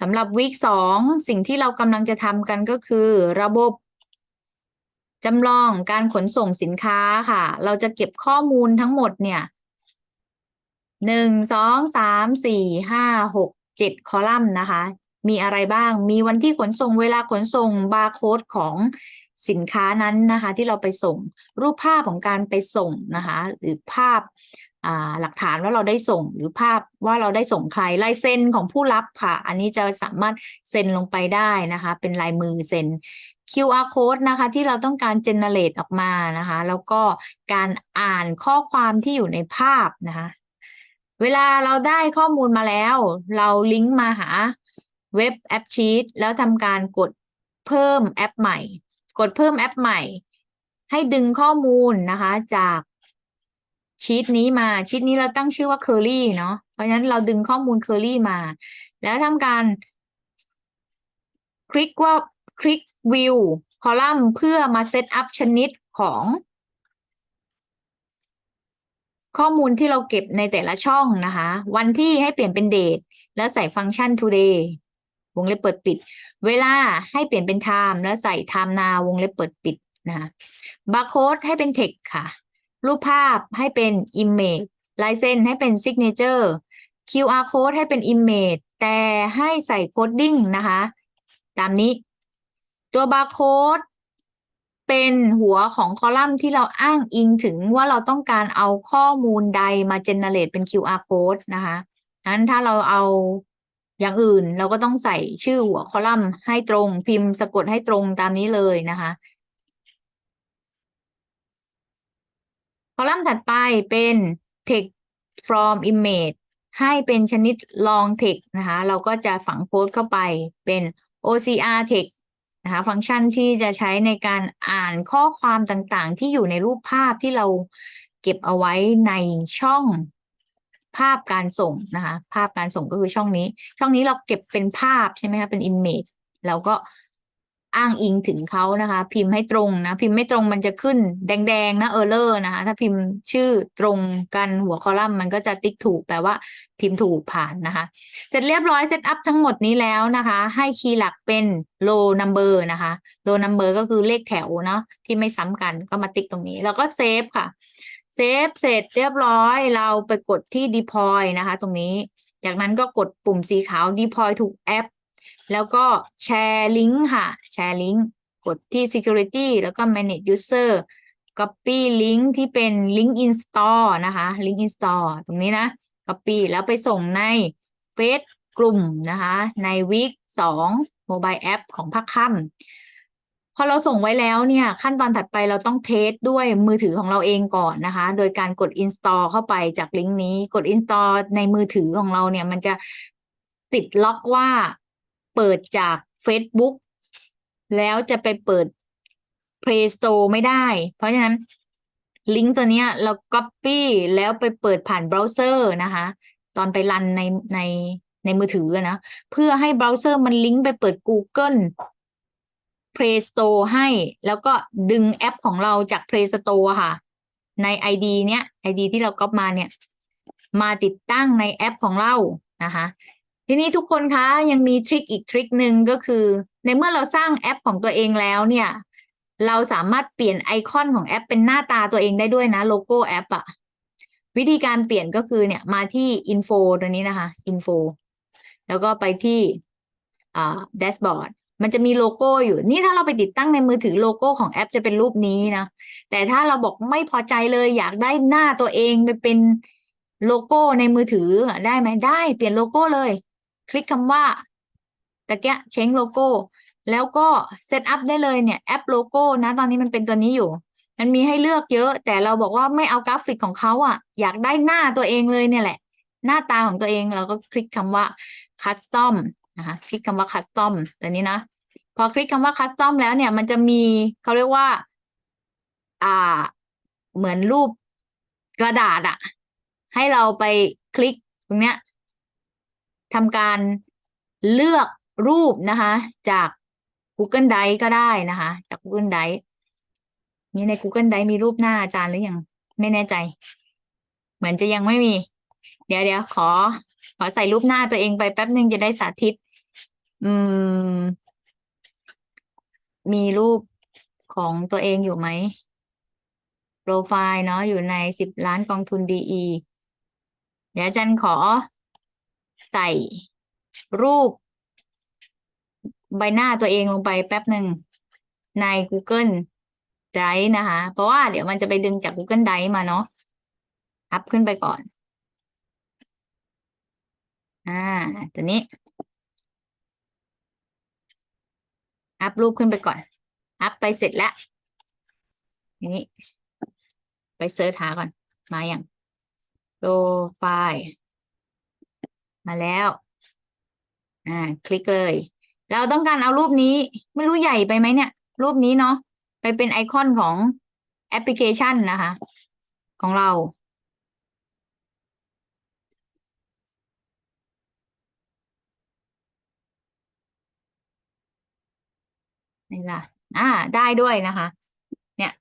สำหรับวีคสองสิ่งที่เรากำลังจะทำกันก็คือ ระบบจำลองการขนส่งสินค้าค่ะ เราจะเก็บข้อมูลทั้งหมดเนี่ยหนึ่งสองสามสี่ห้าหกเจ็ดคอลัมน์นะคะ มีอะไรบ้าง มีวันที่ขนส่งเวลาขนส่งบาร์โค้ดของสินค้านั้นนะคะ ที่เราไปส่งรูปภาพของการไปส่งนะคะ หรือภาพ หลักฐานว่าเราได้ส่งหรือภาพว่าเราได้ส่งใครลายเซ็นของผู้รับค่ะ อันนี้จะสามารถเซ็นลงไปได้นะคะ เป็นลายมือเซ็น QR code นะคะ ที่เราต้องการ generate ออกมานะคะ แล้วก็การอ่านข้อความที่อยู่ในภาพนะคะ เวลาเราได้ข้อมูลมาแล้ว เราลิงก์มาหาเว็บแอปชีตแล้วทำการกดเพิ่มแอปใหม่ กดเพิ่มแอปใหม่ ให้ดึงข้อมูลนะคะ จาก ชีตนี้มาชีตนี้เราตั้งชื่อว่า Curly เนาะเพราะฉะนั้นเราดึงข้อมูล Curly มา แล้วทำการ คลิกว่าคลิกวิวคอลัมน์เพื่อมาเซตอัพชนิดของ ข้อมูลที่เราเก็บในแต่ละช่องนะคะ วันที่ให้เปลี่ยนเป็นเดทแล้วใส่ฟังก์ชัน today วงเล็บเปิดปิด เวลาให้เปลี่ยนเป็น time แล้วใส่ time now วงเล็บเปิดปิดนะคะบาร์โค้ดให้เป็น text ค่ะ รูปภาพให้เป็น image ลายเส้นให้เป็น signature QR code ให้เป็น image แต่ให้ใส่ coding นะคะ ตามนี้ ตัวบาร์โค้ดเป็นหัวของคอลัมน์ที่เราอ้างอิงถึงว่าเราต้องการเอาข้อมูลใดมา generate เป็น QR code นะคะนั้นถ้าเราเอาอย่างอื่นเราก็ต้องใส่ชื่อหัวคอลัมน์ให้ตรงพิมพ์สะกดให้ตรงตามนี้เลยนะคะ คอลัมน์ถัดไปเป็น text from image ให้เป็นชนิด long text นะคะ เราก็จะฝังโค้ดเข้าไปเป็น OCR text นะคะฟังก์ชันที่จะใช้ในการอ่านข้อความต่างๆ ที่อยู่ในรูปภาพที่เราเก็บเอาไว้ในช่องภาพการส่งนะคะ ภาพการส่งก็คือช่องนี้ ช่องนี้เราเก็บเป็นภาพใช่ไหมคะเป็น image แล้วก็ อ้างอิงถึงเขานะคะ พิมพ์ให้ตรงนะ พิมพ์ไม่ตรงมันจะขึ้นแดงๆนะ error นะคะ ถ้าพิมพ์ชื่อตรงกันหัวคอลัมน์มันก็จะติ๊กถูกแปลว่าพิมพ์ถูกผ่านนะคะ เสร็จเรียบร้อยเซตอัพทั้งหมดนี้แล้วนะคะ ให้คีย์หลักเป็น low number นะคะ low number ก็คือเลขแถวเนาะที่ไม่ซ้ำกันก็มาติ๊กตรงนี้ แล้วก็เซฟค่ะเซฟเสร็จเรียบร้อยเราไปกดที่ deploy นะคะ ตรงนี้ จากนั้นก็กดปุ่มสีขาว deploy ถูก แล้วก็แชร์ลิงก์ค่ะแชร์ลิงก์กดที่ security แล้วก็ manage user copy ลิงก์ที่เป็น link install นะคะ link install ตรงนี้นะ copy แล้วไปส่งในเฟซกลุ่มนะคะ ในวีคสองโมบายแอปของภาคค่ำพอเราส่งไว้แล้วเนี่ย ขั้นตอนถัดไปเราต้องเทสด้วยมือถือของเราเองก่อนนะคะ โดยการกด install เข้าไปจากลิงก์นี้ กด install ในมือถือของเราเนี่ย มันจะติดล็อกว่า เปิดจาก Facebook แล้วจะไปเปิด Play Store ไม่ได้ เพราะฉะนั้นลิงก์ตัวเนี้ยเรา Copy แล้วไปเปิดผ่านเบราว์เซอร์นะคะ ตอนไปรันในในในมือถือนะ เพื่อให้เบราว์เซอร์มันลิงก์ไปเปิด Google Play Store ให้ แล้วก็ดึงแอปของเราจาก Play Store ค่ะ ใน ID เนี้ย ID ที่เราก๊อปมาเนี่ย มาติดตั้งในแอปของเรานะคะ ทีนี้ทุกคนคะยังมีทริคอีกทริคหนึ่งก็คือ ในเมื่อเราสร้างแอปของตัวเองแล้วเนี่ย เราสามารถเปลี่ยนไอคอนของแอปเป็นหน้าตาตัวเองได้ด้วยนะโลโก้แอปอะวิธีการเปลี่ยนก็คือเนี่ยมาที่ info ตัวนี้นะคะ info แล้วก็ไปที่อ่า dashboard มันจะมีโลโก้อยู่ นี่ถ้าเราไปติดตั้งในมือถือโลโก้ของแอปจะเป็นรูปนี้นะ แต่ถ้าเราบอกไม่พอใจเลยอยากได้หน้าตัวเองไปเป็นโลโก้ในมือถือได้ไหมได้ เปลี่ยนโลโก้เลย คลิกคำว่าตะเกียเช้งโลโก้ แล้วก็เซตอัพได้เลยเนี่ยแอปโลโก้นะตอนนี้มันเป็นตัวนี้อยู่ มันมีให้เลือกเยอะ แต่เราบอกว่าไม่เอากราฟิกของเขาอะ อยากได้หน้าตัวเองเลยเนี่ยแหละ หน้าตาของตัวเองเราก็คลิกคำว่า custom นะคะคลิกคำว่า custom ตัวนี้นะพอคลิกคำว่า custom แล้วเนี่ยมันจะมีเขาเรียกว่า อ่า เหมือนรูปกระดาษอะให้เราไปคลิกตรงเนี้ย ทำการเลือกรูปนะคะ จาก Google Drive ก็ได้นะคะ จาก Google Drive นี่ใน Google Drive มีรูปหน้าอาจารย์หรือยังไม่แน่ใจ เหมือนจะยังไม่มี เดี๋ยวเดี๋ยวขอ ขอใส่รูปหน้าตัวเองไปแป๊บนึงจะได้สาธิต อืม มีรูปของตัวเองอยู่ไหมโปรไฟล์เนาะอยู่ในสิบล้านกองทุนดีเดี๋ยวอาจารย์ขอ ใส่รูป ใบหน้าตัวเองลงไปแป๊บหนึ่งใน Google Drive นะคะ เพราะว่าเดี๋ยวมันจะไปดึงจาก Google Drive มาเนาะอัพขึ้นไปก่อน อ่าตัวนี้ อัพรูปขึ้นไปก่อน อัพไปเสร็จแล้วนี้ ไปเสิร์ชหาก่อน มาอย่างโปรไฟล์ มาแล้ว อ่า คลิกเลย เราต้องการเอารูปนี้ ไม่รู้ใหญ่ไปไหมเนี่ย รูปนี้เนาะไปเป็นไอคอนของแอปพลิเคชันนะคะ ของเรา นี่ล่ะ อ่า ได้ด้วยนะคะ เนี่ย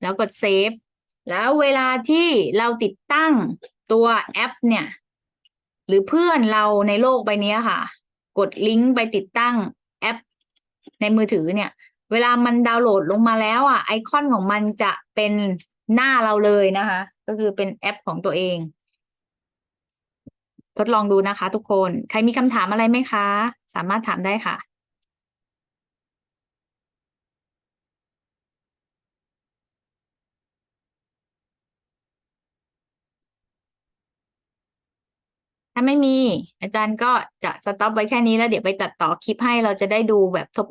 แล้วกดเซฟ แล้วเวลาที่เราติดตั้งตัวแอปเนี่ย หรือเพื่อนเราในโลกใบนี้ค่ะ กดลิงก์ไปติดตั้งแอป ในมือถือเนี่ย เวลามันดาวน์โหลดลงมาแล้วอะไอคอนของมันจะเป็นหน้าเราเลยนะคะ ก็คือเป็นแอปของตัวเอง ทดลองดูนะคะ ทุกคน ใครมีคำถามอะไรไหมคะ สามารถถามได้ค่ะ ถ้าไม่มีอาจารย์ก็จะสต็อปไว้แค่นี้แล้วเดี๋ยวไปตัดต่อคลิปให้เราจะได้ดูแบบทบ